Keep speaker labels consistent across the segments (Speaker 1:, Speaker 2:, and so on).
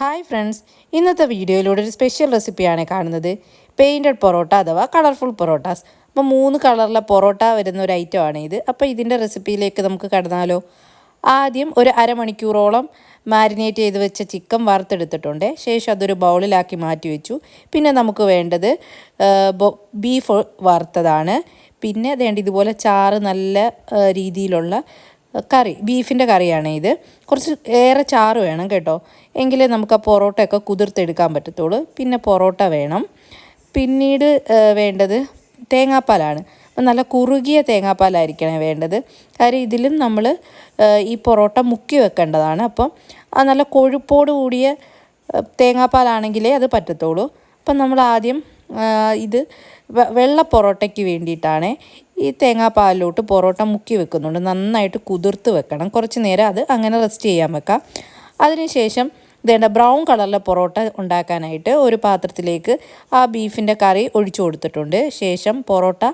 Speaker 1: Hi friends ഇന്നത്തെ വീഡിയോയിലൂടെ ഒരു സ്പെഷ്യൽ റെസിപ്പിയാണ് കാണുന്നത്. പെയിന്റഡ് പൊറോട്ട അഥവാ കളർഫുൾ പൊറോട്ടാസ്. അപ്പോൾ മൂന്ന് കളറിലെ പൊറോട്ട വരുന്ന ഒരു ഐറ്റമാണ് ഇത്. അപ്പോൾ ഇതിന്റെ റെസിപ്പിയിലേക്ക് നമുക്ക് കടന്നാലോ. ആദ്യം ഒരു അരമണിക്കൂറോളം മാരിനേറ്റ് ചെയ്ത് വെച്ച ചിക്കൻ വറുത്തെടുത്തിട്ടുണ്ട്. ശേഷം അതൊരു ബൗളിലാക്കി മാറ്റി വെച്ചു. പിന്നെ നമുക്ക് വേണ്ടത് ബീഫ് വറുത്തതാണ്. പിന്നെ വേണ്ട ഇതുപോലെ ചാറ് നല്ല രീതിയിലുള്ള കറി ബീഫിന്റെ കറിയാണ് ഇത്. കുറച്ച് ഏറെ ചാറ് വേണം കേട്ടോ. എങ്കിലേ നമുക്ക് ആ പൊറോട്ടയൊക്കെ കുതിർത്തെടുക്കാൻ പറ്റത്തുള്ളൂ. പിന്നെ പൊറോട്ട വേണം. പിന്നീട് വേണ്ടത് തേങ്ങാപ്പാലാണ്. അപ്പം നല്ല കുറുകിയ തേങ്ങാപ്പാലായിരിക്കണം വേണ്ടത്. കാര്യം ഇതിലും നമ്മൾ ഈ പൊറോട്ട മുക്കി വെക്കേണ്ടതാണ്. അപ്പം ആ നല്ല കൊഴുപ്പോട് കൂടിയ തേങ്ങാപ്പാലാണെങ്കിലേ അത് പറ്റത്തുള്ളൂ. അപ്പം നമ്മൾ ആദ്യം ഇത് വെള്ള പൊറോട്ടയ്ക്ക് വേണ്ടിയിട്ടാണ്. ഈ തേങ്ങാപ്പാലിലോട്ട് പൊറോട്ട മുക്കി വെക്കുന്നുണ്ട്. നന്നായിട്ട് കുതിർത്ത് വെക്കണം. കുറച്ച് നേരം അത് അങ്ങനെ റെസ്റ്റ് ചെയ്യാൻ വെക്കാം. അതിനുശേഷം ഇതേണ്ട ബ്രൗൺ കളറിലെ പൊറോട്ട ഉണ്ടാക്കാനായിട്ട് ഒരു പാത്രത്തിലേക്ക് ആ ബീഫിന്റെ കറി ഒഴിച്ചു കൊടുത്തിട്ടുണ്ട്. ശേഷം പൊറോട്ട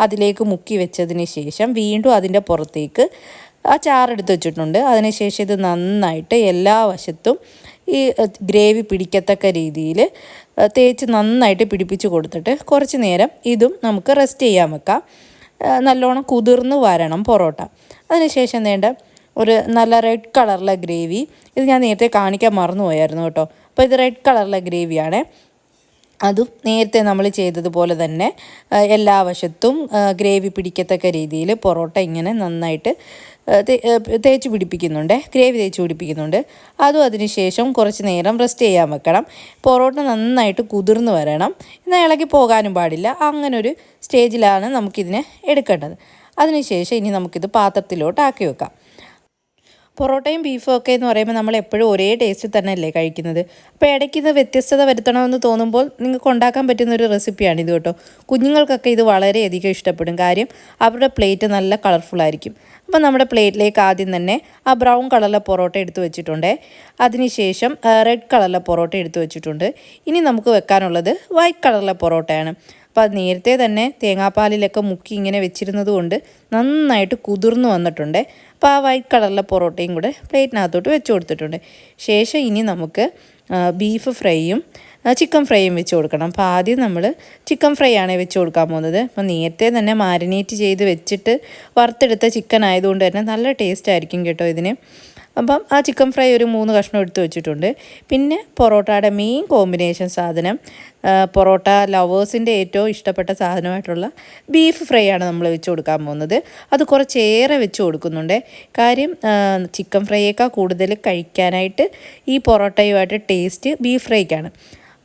Speaker 1: അതിലേക്ക് മുക്കി വെച്ചതിന് ശേഷം വീണ്ടും അതിന്റെ പുറത്തേക്ക് ആ ചാറെടുത്ത് വെച്ചിട്ടുണ്ട്. അതിനുശേഷം ഇത് നന്നായിട്ട് എല്ലാ വശത്തും ഈ ഗ്രേവി പിടിക്കത്തക്ക രീതിയിൽ തേച്ച് നന്നായിട്ട് പിടിപ്പിച്ച് കൊടുത്തിട്ട് കുറച്ച് നേരം ഇതും നമുക്ക് റെസ്റ്റ് ചെയ്യാൻ വെക്കാം. നല്ലോണം കുതിർന്ന് വരണം പൊറോട്ട. അതിനുശേഷം വേണ്ട ഒരു നല്ല റെഡ് കളറിലെ ഗ്രേവി. ഇത് ഞാൻ നേരത്തെ കാണിക്കാൻ മറന്നുപോയായിരുന്നു കേട്ടോ. അപ്പോൾ ഇത് റെഡ് കളറിലെ ഗ്രേവിയാണ്. അതും നേരത്തെ നമ്മൾ ചെയ്തതുപോലെ തന്നെ എല്ലാ വശത്തും ഗ്രേവി പിടിക്കത്തക്ക രീതിയിൽ പൊറോട്ട ഇങ്ങനെ നന്നായിട്ട് തേച്ച് പിടിപ്പിക്കുന്നുണ്ട് ഗ്രേവി തേച്ച് പിടിപ്പിക്കുന്നുണ്ട്. അതും അതിനുശേഷം കുറച്ച് നേരം റെസ്റ്റ് ചെയ്യാൻ വെക്കണം. പൊറോട്ട നന്നായിട്ട് കുതിർന്ന് വരണം. എന്നാൽ ഇളകി പോകാനും പാടില്ല. അങ്ങനൊരു സ്റ്റേജിലാണ് നമുക്കിതിനെ എടുക്കേണ്ടത്. അതിനുശേഷം ഇനി നമുക്കിത് പാത്രത്തിലോട്ട് ആക്കി വെക്കാം. പൊറോട്ടയും ബീഫും ഒക്കെ എന്ന് പറയുമ്പോൾ നമ്മൾ എപ്പോഴും ഒരേ ടേസ്റ്റിൽ തന്നെയല്ലേ കഴിക്കുന്നത്. അപ്പോൾ ഇടയ്ക്ക് ഇത് വ്യത്യസ്തത വരുത്തണമെന്ന് തോന്നുമ്പോൾ നിങ്ങൾക്ക് ഉണ്ടാക്കാൻ പറ്റുന്ന ഒരു റെസിപ്പിയാണ് ഇത് കേട്ടോ. കുഞ്ഞുങ്ങൾക്കൊക്കെ ഇത് വളരെയധികം ഇഷ്ടപ്പെടും. കാര്യം അവരുടെ പ്ലേറ്റ് നല്ല കളർഫുൾ ആയിരിക്കും. അപ്പോൾ നമ്മുടെ പ്ലേറ്റിലേക്ക് ആദ്യം തന്നെ ആ ബ്രൗൺ കളറിലെ പൊറോട്ട എടുത്ത് വെച്ചിട്ടുണ്ട്. അതിനുശേഷം റെഡ് കളറിലെ പൊറോട്ട എടുത്ത് വെച്ചിട്ടുണ്ട്. ഇനി നമുക്ക് വെക്കാനുള്ളത് വൈറ്റ് കളറിലെ പൊറോട്ടയാണ്. അപ്പോൾ അത് നേരത്തെ തന്നെ തേങ്ങാപ്പാലിലൊക്കെ മുക്കി ഇങ്ങനെ വെച്ചിരുന്നത് കൊണ്ട് നന്നായിട്ട് കുതിർന്നു വന്നിട്ടുണ്ട്. അപ്പോൾ ആ വൈറ്റ് കളറിലെ പൊറോട്ടയും കൂടെ പ്ലേറ്റിനകത്തോട്ട് വെച്ച് കൊടുത്തിട്ടുണ്ട്. ശേഷം ഇനി നമുക്ക് ബീഫ് ഫ്രൈയും ചിക്കൻ ഫ്രൈയും വെച്ച് കൊടുക്കണം. അപ്പോൾ ആദ്യം നമ്മൾ ചിക്കൻ ഫ്രൈ ആണ് വെച്ച് കൊടുക്കാൻ പോകുന്നത്. അപ്പോൾ നേരത്തെ തന്നെ മാരിനേറ്റ് ചെയ്ത് വെച്ചിട്ട് വറുത്തെടുത്ത ചിക്കൻ ആയതുകൊണ്ട് തന്നെ നല്ല ടേസ്റ്റ് ആയിരിക്കും കേട്ടോ ഇതിന്. അപ്പം ആ ചിക്കൻ ഫ്രൈ ഒരു മൂന്ന് കഷ്ണം എടുത്ത് വെച്ചിട്ടുണ്ട്. പിന്നെ പൊറോട്ടയുടെ മെയിൻ കോമ്പിനേഷൻ സാധനം പൊറോട്ട ലവേഴ്സിന്റെ ഏറ്റവും ഇഷ്ടപ്പെട്ട സാധനമായിട്ടുള്ള ബീഫ് ഫ്രൈ ആണ് നമ്മൾ വെച്ച് കൊടുക്കാൻ പോകുന്നത്. അത് കുറച്ചേറെ വെച്ച് കൊടുക്കുന്നുണ്ട്. കാര്യം ചിക്കൻ ഫ്രൈയേക്കാൾ കൂടുതൽ കഴിക്കാനായിട്ട് ഈ പൊറോട്ടയുമായിട്ട് ടേസ്റ്റ് ബീഫ് ഫ്രൈക്കാണ്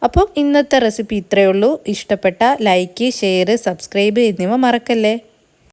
Speaker 1: അപ്പം ഇന്നത്തെ റെസിപ്പി ഇത്രയേ ഉള്ളൂ. ഇഷ്ടപ്പെട്ട ലൈക്ക് ഷെയർ സബ്സ്ക്രൈബ് എന്നിവ മറക്കല്ലേ?